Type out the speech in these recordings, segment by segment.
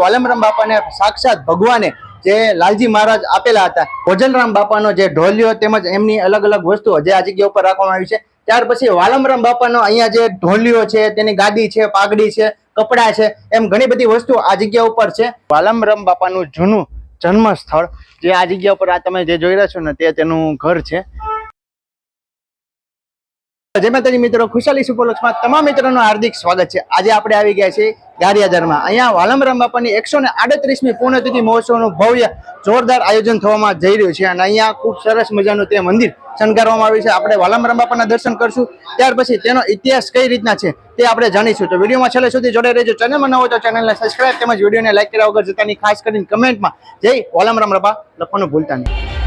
વાલમરામ બાપાને સાક્ષાત ભગવાને જે લાલજી મહારાજ આપેલા હતા. ભોજનરામ બાપાનો જે ઢોલિયો તેમજ એમની અલગ અલગ વસ્તુઓ જે આ જગ્યા ઉપર રાખવામાં આવી છે. ત્યાર પછી વાલમરામ બાપાનો અહીંયા જે ઢોલિયો છે, તેની ગાદી છે, પાઘડી છે, કપડા છે, એમ ઘણી બધી વસ્તુઓ આ જગ્યા ઉપર છે. વાલમરામ બાપાનું જૂનું જન્મ સ્થળ જે આ જગ્યા ઉપર આ તમે જે જોઈ રહ્યા છો ને તે તેનું ઘર છે. જય માતાજી મિત્રો, ખુશાલી સુપરલોક્સમાં તમામ મિત્રોનું હાર્દિક સ્વાગત છે. આજે આપણે આવી ગયા છીએ ગારિયાધારમાં અહીંયા વાલમરામ બાપાની એકસો ને આડત્રીસમી પુણ્યતિથિ મહોત્સવનું ભવ્ય, જોરદાર આયોજન થવામાં જઈ રહ્યું છે અને અહીંયા ખૂબ સરસ મજાનું તે મંદિર શણગારવામાં આવ્યું છે. આપણે વાલમરામ બાપાના દર્શન કરશું, ત્યાર પછી તેનો ઇતિહાસ કઈ રીતના છે તે આપણે જાણીશું. તો વિડીયોમાં છેલ્લે સુધી જોડે રહેજો. ચેનલમાં ન હોય તો ચેનલને સબસ્ક્રાઈબ તેમજ વિડીયોને લાઈક કર્યા વગર જતાની ખાસ કરીને કમેન્ટમાં જય વાલમરામ બાપા લખવાનું ભૂલતા નહીં.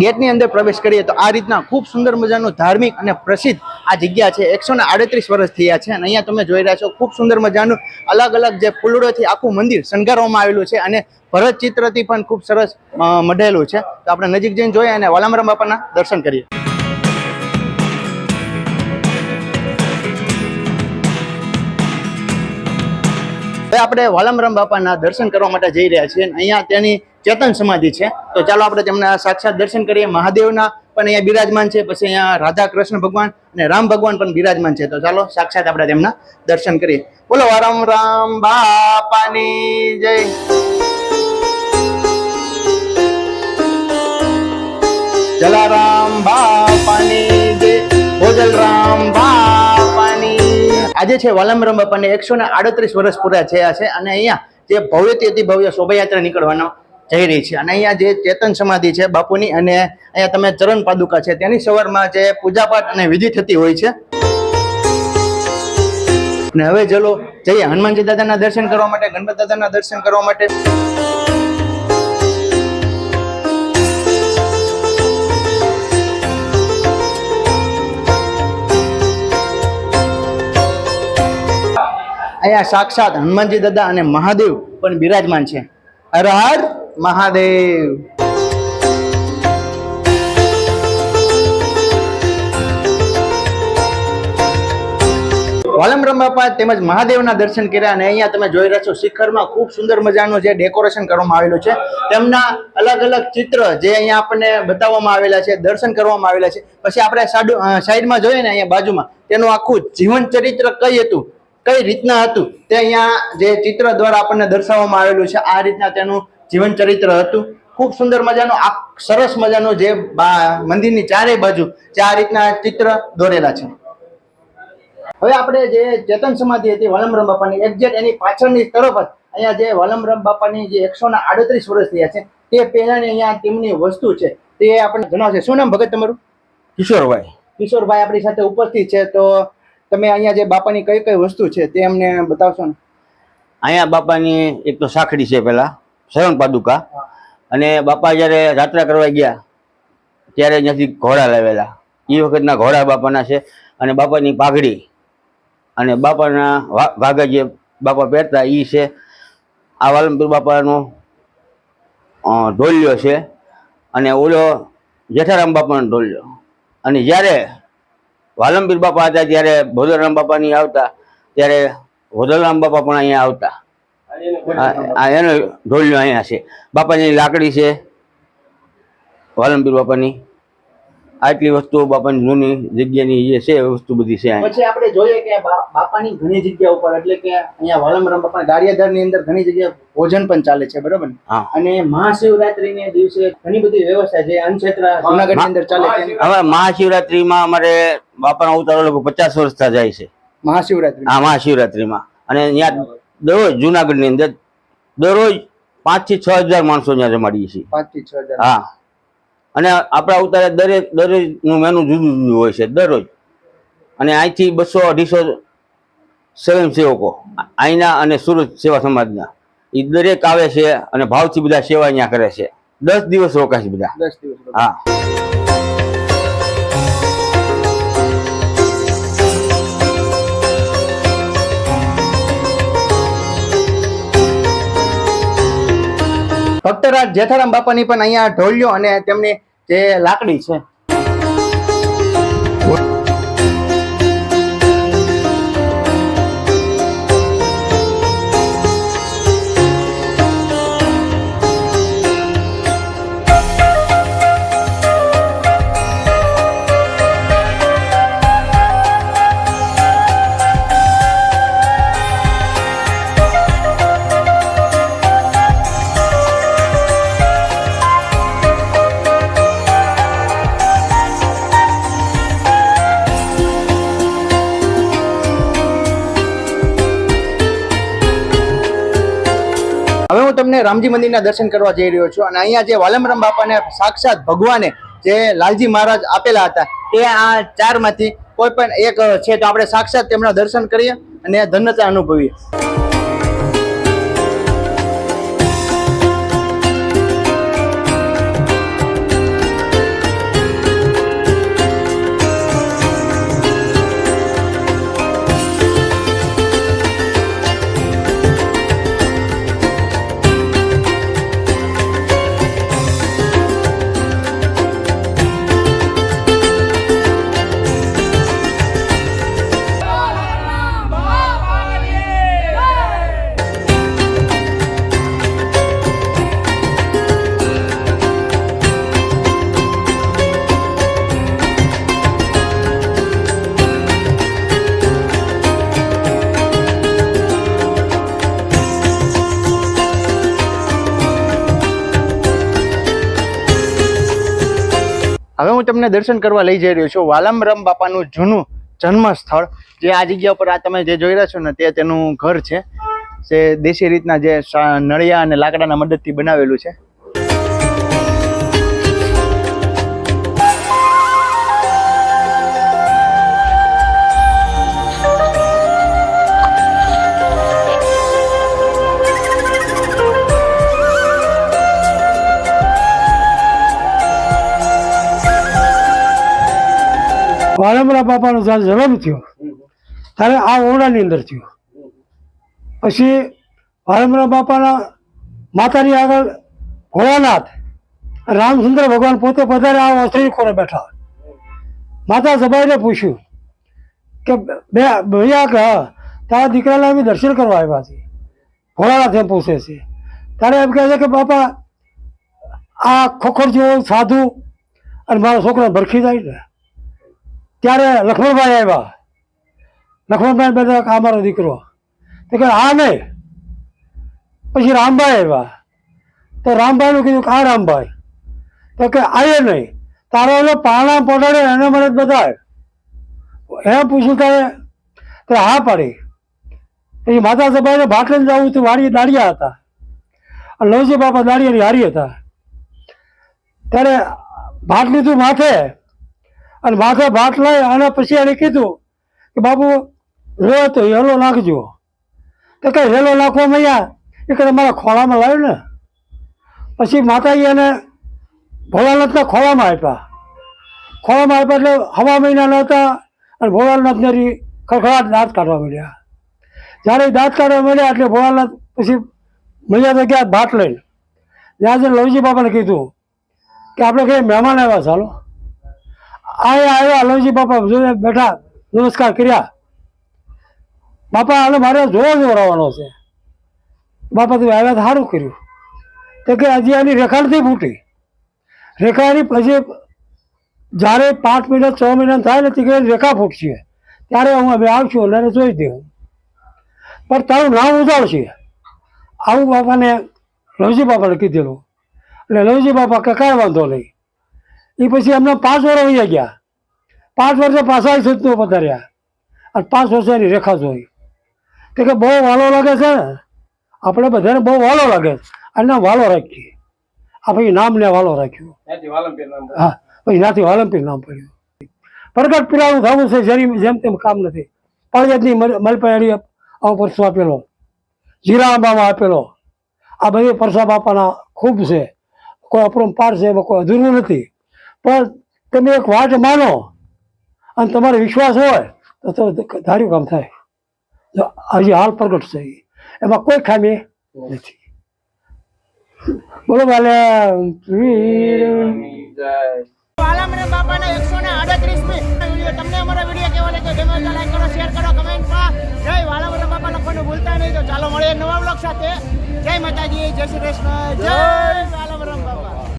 ગેટની અંદર પ્રવેશ કરીએ તો આ રીતના ખૂબ સુંદર મજાનું ધાર્મિક અને પ્રસિદ્ધ આ જગ્યા છે. એકસો ને આડત્રીસ વર્ષ થયા છે અને અહીંયા તમે જોઈ રહ્યા છો ખૂબ સુંદર મજાનું અલગ અલગ જે ફૂલડોથી આખું મંદિર શણગારવામાં આવેલું છે અને ભરત ચિત્રથી પણ ખૂબ સરસ મઢેલું છે. તો આપણે નજીક જઈને જોઈએ અને વાલામરામ બાપાના દર્શન કરીએ. આપણે વાલમરામ બાપાના દર્શન કરવા માટે જઈ રહ્યા છીએ અહીંયા તેની ચેતન સમાધિ છે. તો ચાલો આપણે તેમના સાક્ષાત દર્શન કરીએ. મહાદેવના પણ અહીંયા બિરાજમાન છે. પછી અહીંયા રાધા કૃષ્ણ ભગવાન અને રામ ભગવાન પણ બિરાજમાન છે. તો ચાલો સાક્ષાત આપણે તેમના દર્શન કરીએ. બોલો રામ રામ બાપાની જય. જલારામ બાપાની જય. ભોજલરામ બાપાની આજે છે વાલમરામ બાપાને એકસો ને આડત્રીસ વર્ષ પૂરા થયા છે. અને અહીંયા જે ભવ્યથી અતિ ભવ્ય શોભાયાત્રા નીકળવાનો જઈ રહી છે. અને અહીંયા જે ચેતન સમાધિ છે, બાપુની અને અહીંયા તમે ચરણ પાદુકા છે તેની સવારમાં જે પૂજાપાઠ અને વિધિ થતી હોય છે. અને હવે ચલો જઈએ હનુમાનજી દાદાના દર્શન કરવા માટે, ગણપત દાદાના દર્શન કરવા માટે. અહીંયા સાક્ષાત હનુમાનજી દાદા અને મહાદેવ પણ બિરાજમાન છે. હર મહાદેવ. વાલમ બાપા તેમજ મહાદેવના દર્શન કર્યા અને અહીંયા તમે જોઈ રહ્યા છો શિખરમાં ખૂબ સુંદર મજાનું જે ડેકોરેશન કરવામાં આવેલું છે. તેમના અલગ અલગ ચિત્ર જે અહીંયા આપણને બતાવવામાં આવેલા છે, દર્શન કરવામાં આવેલા છે. પછી આપણે સાઈડમાં જોઈએ ને અહીંયા બાજુમાં, તેનું આખું જીવન ચરિત્ર કઈ હતું, કઈ રીતના હતું, તે અહીંયા જે ચિત્ર દ્વારા આપણને દર્શાવવામાં આવેલું છે. આ રીતના તેનું જીવન ચરિત્ર હતું. ખૂબ સુંદર મજાનું આ સરસ મજાનું જે મંદિરની ચારેય બાજુ જે આ રીતના ચિત્ર દોરેલા છે. હવે આપણે જે ચેતન સમાધિ હતી વાલમરામ બાપાની એક્ઝેક્ટ એની પાછળની તરફ જ અહીંયા જે વાલમરામ બાપાની જે એકસો ના આડત્રીસ વર્ષ થયા છે તે પહેલાની અહીંયા તેમની વસ્તુ છે તે આપણે જણાવશે. શું નામ ભગત તમારું? કિશોરભાઈ. કિશોરભાઈ આપણી સાથે ઉપસ્થિત છે તો તમે અહીંયા જે બાપાની કઈ કઈ વસ્તુ છે તે અમને બતાવશો ને? અહીંયા બાપાની એક તો સાખડી છે પેલા શરણ પાદુકા. અને બાપા જ્યારે યાત્રા કરવા ગયા, ત્યારે અહીંયાથી ઘોડા લાવેલા. એ વખતના ઘોડા બાપાના છે અને બાપાની પાઘડી. અને બાપાના વાઘા જે બાપા પહેરતા એ છે. આ વાલમપુર બાપાનો ઢોલ્યો છે. અને ઓલો જેઠારામ બાપાનો ઢોલ્યો. અને જ્યારે વાલમપીર બાપા હતા, ત્યારે ભોદરામ બાપાની આવતા, ત્યારે ભોદરામ બાપા પણ અહીંયા આવતા. આ- એનો ઢોલિયો અહીંયા છે. બાપાની લાકડી છે. વાલમપીર બાપાની. આટલી વસ્તુઓ બાપાની જૂની જગ્યાની જે છે વસ્તુ બધી છે પછી આપણે જોઈએ કે બાપાની ઘણી જગ્યા ઉપર એટલે કે અહીંયા વાલમરામ બાપા ગારિયાધારની અંદર ઘણી જગ્યાએ ભોજન પણ ચાલે છે બરોબર અને મહાશિવરાત્રીને દિવસે ઘણી બધી વ્યવસ્થા છે અન્નક્ષેત્ર જુનાગઢની અંદર ચાલે છે. હવે મહાશિવરાત્રીમાં અમારે બાપાના અવતારો લોકો પચાસ વર્ષ થયા જાય છે. મહાશિવરાત્રી. હા મહાશિવરાત્રીમાં. અને ત્યાં દરરોજ જુનાગઢની અંદર દરરોજ પાંચથી છ હજાર માણસો ત્યાં જમાડીએ છીએ. પાંચથી છ હજાર. હા. અને આપણા ઉતારે દરેક દરેકનું મેનુ જુદું જુદું હોય છે દરરોજ. અને અહીંથી બસો અઢીસો સ્વયંસેવકો અહીંના અને સુરત સેવા સમાજના. એ દરેક આવે છે અને ભાવથી બધા સેવા અહીંયા કરે છે. દસ દિવસ રોકાય છે બધા. દસ દિવસ હા. ભક્તરાજ જેઠારામ બાપાની પણ અહીંયા ઢોળ્યો અને તેમની જે લાકડી છે રામજી મંદિરના દર્શન કરવા જઈ રહ્યો છું. અને અહીંયા જે વાલમરામ બાપાને સાક્ષાત ભગવાને જે લાલજી મહારાજ આપેલા હતા તે આ ચારમાંથી કોઈ પણ એક છે, તો આપણે સાક્ષાત તેમના દર્શન કરીએ અને ધન્યતા અનુભવીએ. હવે હું તમને દર્શન કરવા લઈ જઈ રહ્યો છું. વાલમરમ બાપાનું જૂનું જન્મ સ્થળ જે આ જગ્યા પર આ તમે જે જોઈ રહ્યા છો ને, તે તેનું ઘર છે. તે દેશી રીતના જે નળિયા અને લાકડાના મદદથી બનાવેલું છે. વાલમરા બાપાનો જ્યારે જન્મ થયો, ત્યારે આ ઓરડાની અંદર થયો. પછી વાલમરા બાપાના માતાની આગળ ભોળાનાથ રામચંદ્ર ભગવાન પોતે પધારે આ ઓસરી ખોરે બેઠા. માતા સભાઈને પૂછ્યું કે, બે, ભૈયા કે, તારા દીકરાને અમે દર્શન કરવા આવ્યા છીએ. ભોળાનાથ એમ પૂછે છે. ત્યારે એમ કહે છે કે, બાપા, આ ખોખર જેવો સાધુ અને મારો છોકરો ભરખી જાય ને. ત્યારે લક્ષ્મણભાઈ આવ્યા. લક્ષ્મણભાઈ બધા આ મારો દીકરો. તો કે હા નહીં. પછી રામભાઈ આવ્યા. તો રામભાઈનું કીધું કા રામભાઈ. તો કે આયે નહીં. તારો એનો પાણા પડાડે એને મને જ બતાવે એમ પૂછ્યું તારે તો હા પાડી. પછી માતા સભાઈને ભાટલે જવું હતું, વાડી દાડિયા હતા. અને લવજી બાપા દાડિયાની હારી હતા. ત્યારે ભાટ લીધું માથે. અને માથે ભાત લઈ અને પછી એને કીધું કે બાબુ રો તો હેલો નાખજો. તો કે હેલો નાખવા મૈયા એ કે મારા ખોળામાં લાવ્યો ને. પછી માતાજી એને ભોળાનાથના ખોળામાં આપ્યા. ખોળામાં આપ્યા એટલે હવા મહિનાના હતા અને ભોળાનાથને ખડખડાટ દાંત કાઢવા માંડ્યા જ્યારે દાંત કાઢવા માંડ્યા એટલે ભોળાનાથ પછી મૈયા ગયા ભાત લઈને. ત્યાં જઈને લવજી બાપાને કીધું કે આપણે કઈ મહેમાન આવ્યા ચાલો. આયા આવ્યા લવજી બાપા જોડે બેઠા, નમસ્કાર કર્યા. બાપા હાલો મારે જોર જોરાવાનો છે. બાપા, તમે આવ્યા સારું કર્યું. તો કે હજી આની રેખા નથી ફૂટી. રેખાની પછી જ્યારે પાંચ મિનિટ છ મિનિટ થાય ને તે રેખા ફૂટશે. ત્યારે હું અમે આવશું, અને જોઈ દઉં પણ તારું નામ ઉજાડશે આવું બાપાને લવજી બાપાને કીધેલું. એટલે લવજી બાપા કે કાંઈ વાંધો નહીં. એ પછી એમના પાંચ વર્ષ વહી ગયા. પાંચ વર્ષે પાછા સૂચનો પધાર્યા. અને પાંચ વર્ષે એની રેખા જોઈ. તો કે બહુ વાલો લાગે છે ને? આપણે બધાને બહુ વાલો લાગે છે. અને વાલો રાખીએ. આ પછી નામને વાલો રાખ્યો. હા પછી નાથી વાલમપીર નામ પડ્યું. પ્રગટ પીલાનું થવું છે જેની જેમ તેમ કામ નથી. પળજતની મલપયાળી આવો પરસો આપેલો. જીરાબામાં આપેલો. આ બધી પરસા બાપાના ખૂબ છે. કોઈ અપરંપાર છે એમાં કોઈ અધૂરું નથી. પણ તમે એક વાત માનો અને તમારો વિશ્વાસ હોય તો તો ધાર્યું કામ થાય. જો હજી હાલ પ્રગટ છે. એમાં કોઈ ખામી નથી. બોલો વાલે વાલામણે બાપાના એકસો ને આડત્રીસમી વીડિયો. તમને અમારો વીડિયો કેવો લાગ્યો? ગમે તો લાઈક કરો શેર કરો કમેન્ટમાં જય વાલામણે બાપા લખવાનું ભૂલતા નહીં. તો ચાલો મળીએ નવા બ્લોગ સાથે. જય માતાજી જય શ્રી કૃષ્ણ. જય વાલા